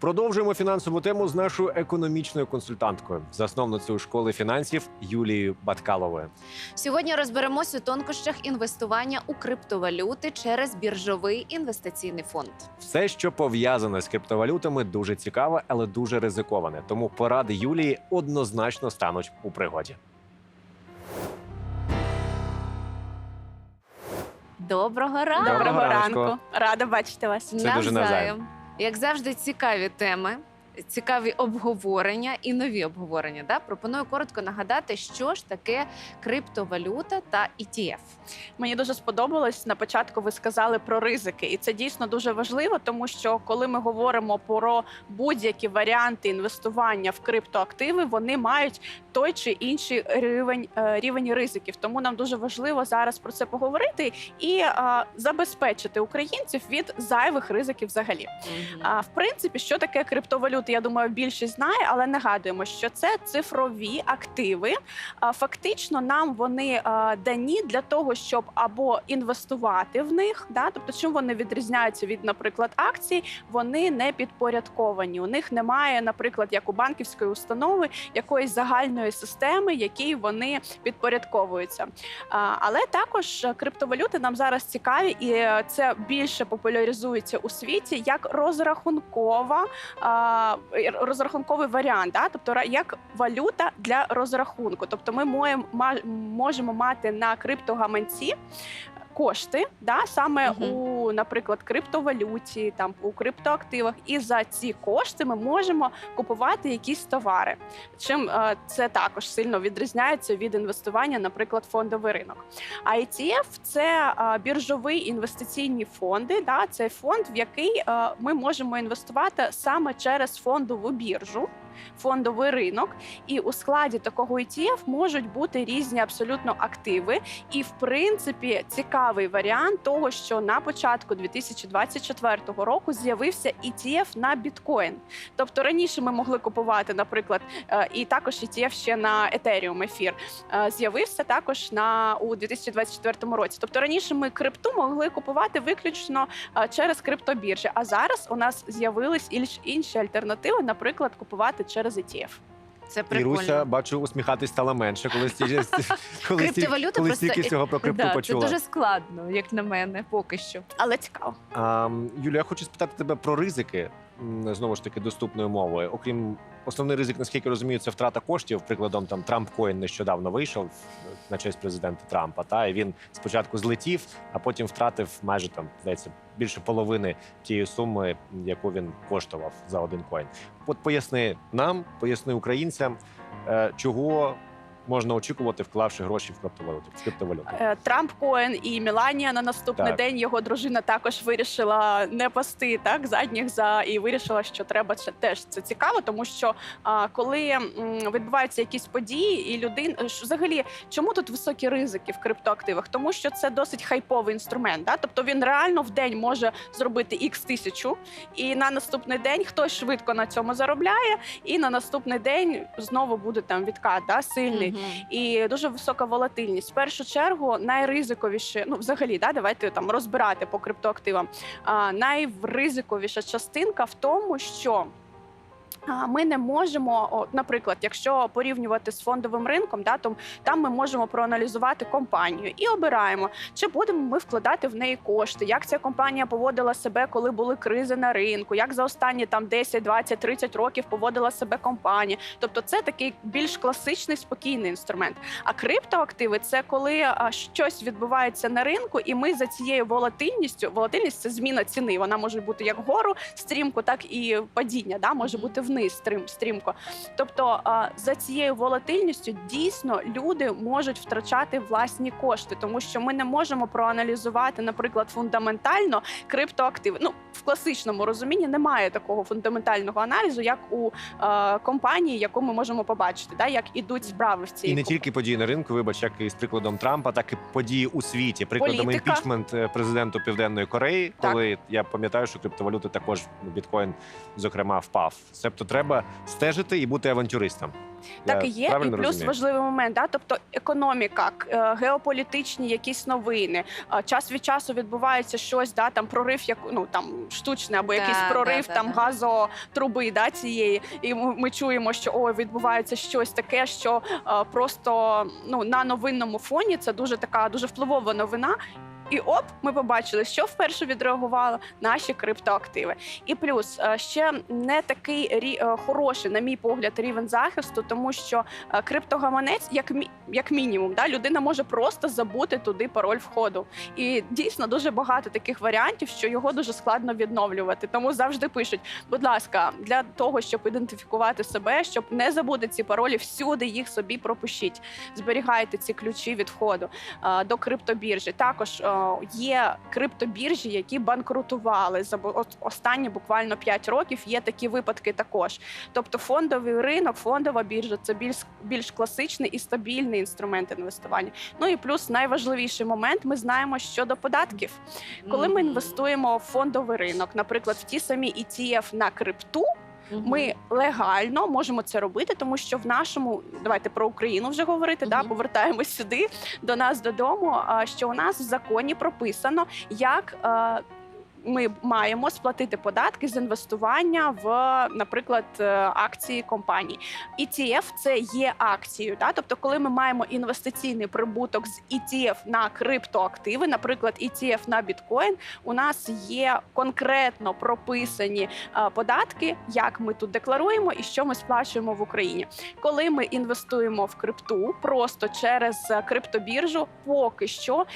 Продовжуємо фінансову тему з нашою економічною консультанткою, засновницею школи фінансів Юлією Баткаловою. Сьогодні розберемось у тонкощах інвестування у криптовалюти через біржовий інвестиційний фонд. Все, що пов'язане з криптовалютами, дуже цікаве, але дуже ризиковане. Тому поради Юлії однозначно стануть у пригоді. Доброго ранку! Доброго ранку. Рада бачити вас. Це дуже навзаєм. Як завжди, цікаві теми, цікаві обговорення і нові обговорення. Да? Пропоную коротко нагадати, що ж таке криптовалюта та ETF. Мені дуже сподобалось на початку. Ви сказали про ризики, і це дійсно дуже важливо, тому що коли ми говоримо про будь-які варіанти інвестування в криптоактиви, вони мають той чи інший рівень е, рівень ризиків. Тому нам дуже важливо зараз про це поговорити і е, забезпечити українців від зайвих ризиків взагалі. А в принципі, що таке криптовалюти? Я думаю, більшість знає, але нагадуємо, що це цифрові активи. А, Фактично, нам вони а, дані для того, щоб або інвестувати в них, да, тобто, чим вони відрізняються від, наприклад, акцій, вони не підпорядковані. У них немає, наприклад, як у банківської установи, якоїсь загальної системи, якій вони підпорядковуються. Але також криптовалюти нам зараз цікаві, і це більше популяризується у світі як розрахункова розрахунковий варіант, да? тобто як валюта для розрахунку. Тобто, ми можемо мати на криптогаманці. Кошти, да, саме Мгм. у, наприклад, криптовалюті, там у криптоактивах, і за ці кошти ми можемо купувати якісь товари. Чим е, це також сильно відрізняється від інвестування, наприклад, в фондовий ринок. А ETF – це е, біржовий інвестиційні фонди. Да, це фонд, в який е, ми можемо інвестувати саме через фондову біржу. Фондовий ринок, і у складі такого ETF можуть бути різні абсолютно активи. І в принципі цікавий варіант того, що на початку 2024 року з'явився ETF на біткоін. Тобто раніше ми могли купувати, наприклад, е, і також ETF ще на Ethereum ефір е, з'явився також на у 2024 році. Тобто раніше ми крипту могли купувати виключно е, через криптобіржі. А зараз у нас з'явились інші альтернативи, наприклад, купувати через ETF. Це І прикольно. Руся, бачу, усміхатись стала менше, коли стільки коли стільки, Криптовалюта коли просто стільки цього про крипту да, це почула. дуже складно, як на мене, поки що. Але цікаво. А, Юлія, я хочу спитати тебе про ризики. м, Знову ж таки, доступною мовою. Окрім основний ризик, наскільки розумію, це втрата коштів. Прикладом там Трамп Коін нещодавно вийшов на честь президента Трампа. Та і він спочатку злетів, а потім втратив майже там здається більше половини тієї суми, яку він коштував за один коін. От поясни нам, поясни українцям, е, чого можна очікувати, вклавши гроші в криптовалюту. В криптовалюту. Е, Трамп Коен і Меланія на наступний Так. день його дружина також вирішила не пасти так задніх за і вирішила, що треба це теж це цікаво, тому що а, коли м, відбуваються якісь події, і людина ж взагалі чому тут високі ризики в криптоактивах? Тому що це досить хайповий інструмент. Да? Тобто він реально в день може зробити ікс тисячу, і на наступний день хтось швидко на цьому заробляє, і на наступний день знову буде там відкат, да, сильний. І дуже висока волатильність. В першу чергу найризиковіше, ну взагалі, да, давайте там розбирати по криптоактивам. А, найризиковіша частинка в тому, що ми не можемо, от, наприклад, якщо порівнювати з фондовим ринком, да, то там ми можемо проаналізувати компанію і обираємо, чи будемо ми вкладати в неї кошти, як ця компанія поводила себе, коли були кризи на ринку, як за останні там 10, 20, 30 років поводила себе компанія. Тобто, це такий більш класичний спокійний інструмент. А криптоактиви це коли щось відбувається на ринку, і ми за цією волатильністю, волатильність це зміна ціни. Вона може бути як вгору стрімко, так і падіння. Да, може бути вниз стрім, стрімко. Тобто а, за цією волатильністю дійсно люди можуть втрачати власні кошти, тому що ми не можемо проаналізувати, наприклад, фундаментально криптоактиви. Ну в класичному розумінні немає такого фундаментального аналізу, як у е, компанії, яку ми можемо побачити, да, як ідуть справи в цій І не тільки події на ринку, вибач, як і з прикладом Трампа, так і події у світі. Прикладом Політика. імпічмент е, президенту Південної Кореї, Так. коли я пам'ятаю, що криптовалюти також ну, біткоін, зокрема, впав. Себто треба стежити і бути авантюристом. Так і є, і плюс розумію? важливий момент, да? тобто економіка, е, геополітичні якісь новини. Час від часу відбувається щось, да, там прорив, як ну там штучний або Да, якийсь да, прорив да, там да. газотруби, да, цієї. І ми, ми чуємо, що ой, відбувається щось таке, що е, просто ну на новинному фоні це дуже така дуже впливова новина. І оп, ми побачили, що вперше відреагувало наші криптоактиви. І плюс е, ще не такий рі- е, хороший, на мій погляд, рівень захисту, тому що е, криптогаманець, як мі- як мінімум, да, людина може просто забути туди пароль входу. І дійсно дуже багато таких варіантів, що його дуже складно відновлювати. Тому завжди пишуть: будь ласка, для того, щоб ідентифікувати себе, щоб не забути ці паролі, всюди їх собі пропишіть. Зберігайте ці ключі від входу до криптобіржі. Також є криптобіржі, які банкрутували за останні буквально 5 років. Є такі випадки також. Тобто фондовий ринок, фондова біржа це більш більш класичний і стабільний інструмент інвестування. Ну і плюс найважливіший момент. Ми знаємо щодо податків. Коли ми інвестуємо в фондовий ринок, наприклад, в ті самі ETF на крипту, Ми легально можемо це робити, тому що в нашому давайте про Україну вже говорити. Да, повертаємось сюди до нас додому. а, Що у нас в законі прописано, як. Ми маємо сплатити податки з інвестування в, наприклад, е, акції компаній. ETF – це є акцією. Да? Тобто, коли ми маємо інвестиційний прибуток з ETF на криптоактиви, наприклад, ETF на біткоін, у нас є конкретно прописані е, податки, як ми тут декларуємо і що ми сплачуємо в Україні. Коли ми інвестуємо в крипту просто через е, криптобіржу, поки що,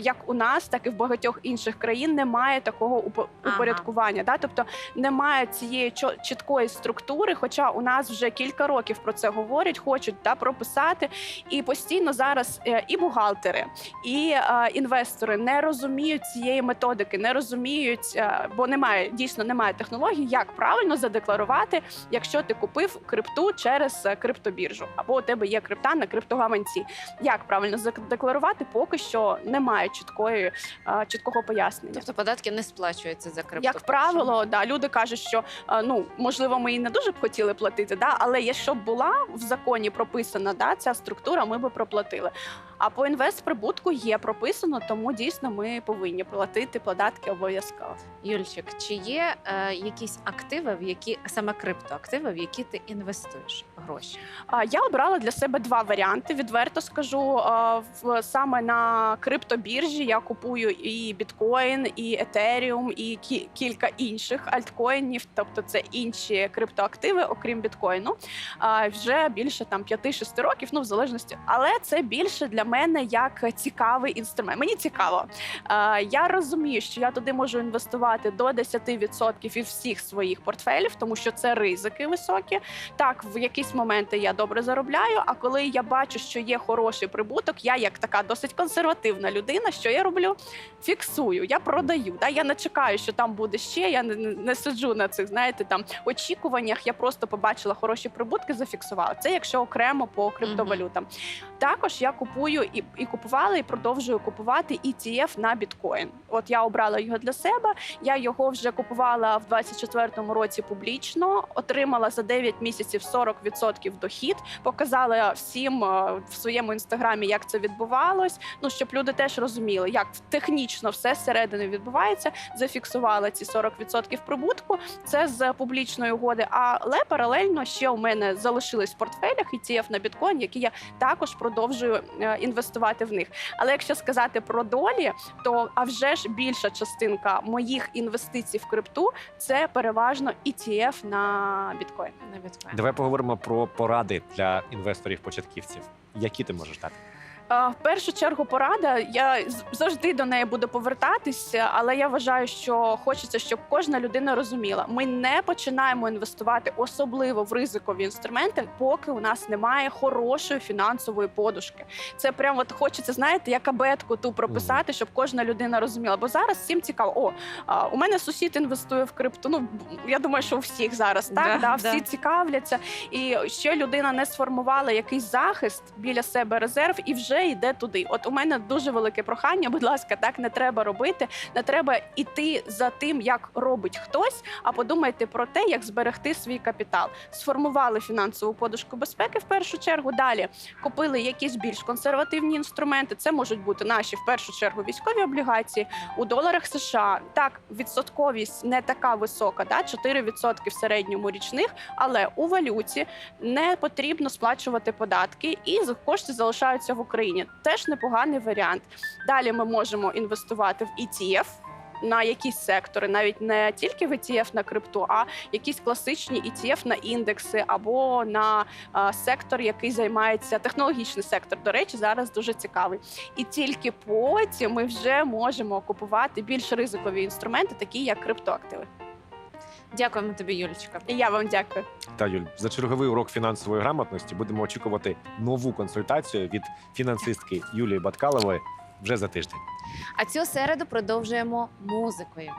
як у нас, так і в багатьох інших країн, немає такого упо- Ага. упорядкування. Да? Тобто немає цієї чіткої структури, хоча у нас вже кілька років про це говорять, хочуть да, прописати. І постійно зараз е, і бухгалтери, і е, інвестори не розуміють цієї методики, не розуміють, е, бо немає дійсно немає технологій, як правильно задекларувати, якщо ти купив крипту через е, криптобіржу, або у тебе є крипта на криптогаманці. Як правильно задекларувати, поки що немає чіткої е, чіткого пояснення. Тобто податки не сплачуються за крипто. Як правило, да, люди кажуть, що е, ну можливо, ми і не дуже б хотіли платити, да, але якщо б була в законі прописана да, ця структура, ми би проплатили. А по інвестприбутку є прописано, тому дійсно ми повинні платити податки обов'язково. Юльчик, чи є е, якісь активи, в які саме криптоактиви, в які ти інвестуєш гроші? А, Я обрала для себе два варіанти. Відверто скажу а, в саме на криптобіржі. Я купую і біткоін, і етеріум, і кі- кілька інших альткоїнів, тобто це інші криптоактиви, окрім біткоїну. А, Вже більше там 5-6 років, ну в залежності, але це більше для мене як цікавий інструмент. Мені цікаво. Я розумію, що я туди можу інвестувати до 10% із всіх своїх портфелів, тому що це ризики високі. Так, в якісь моменти я добре заробляю. А коли я бачу, що є хороший прибуток, я як така досить консервативна людина, що я роблю? Фіксую, я продаю. Да? Я не чекаю, що там буде ще. Я не, не- не сиджу на цих, знаєте, там очікуваннях. Я просто побачила хороші прибутки, зафіксувала. Це якщо окремо по криптовалютам. Також я купую і, і купувала, і продовжую купувати ETF на біткоін. От я обрала його для себе. Я його вже купувала в 24-му році публічно, отримала за 9 місяців 40% дохід. Показала всім е, в своєму інстаграмі, як це відбувалось. Ну щоб люди теж розуміли, як технічно все зсередини відбувається. Зафіксувала ці 40% прибутку. Це з публічної угоди. Але паралельно ще у мене залишились в портфелях ETF на біткоін, які я також продовжую е, інвестувати в них. Але якщо сказати про долі, то а вже ж більша частинка моїх інвестицій в крипту це переважно ETF на біткоін. На біткоін? Давай поговоримо про поради для інвесторів-початківців. Які ти можеш дати? В першу чергу порада. Я завжди до неї буду повертатися, але я вважаю, що хочеться, щоб кожна людина розуміла. Ми не починаємо інвестувати особливо в ризикові інструменти, поки у нас немає хорошої фінансової подушки. Це прямо от хочеться, знаєте, як абетку ту прописати, щоб кожна людина розуміла. Бо зараз всім цікаво. О, у мене сусід інвестує в крипту. Ну я думаю, що у всіх зараз так Да, да, всі да. цікавляться. І ще людина не сформувала якийсь захист біля себе резерв, і вже вже йде туди. От у мене дуже велике прохання. Будь ласка, так не треба робити. Не треба іти за тим, як робить хтось. А подумайте про те, як зберегти свій капітал. Сформували фінансову подушку безпеки в першу чергу. Далі купили якісь більш консервативні інструменти. Це можуть бути наші в першу чергу військові облігації у доларах США. Так, відсотковість не така висока, да 4% в середньому річних, але у валюті не потрібно сплачувати податки, і кошти залишаються в Україні. Теж непоганий варіант. Далі ми можемо інвестувати в ETF, на якісь сектори, навіть не тільки в ETF на крипту, а якісь класичні ETF на індекси або на а, сектор, який займається технологічний сектор. До речі, зараз дуже цікавий. І тільки потім ми вже можемо купувати більш ризикові інструменти, такі як криптоактиви. Дякуємо тобі, Юлічка. І я вам дякую. Та Юль, за черговий урок фінансової грамотності будемо очікувати нову консультацію від фінансистки Юлії Баткалової вже за тиждень. А цю середу продовжуємо музикою.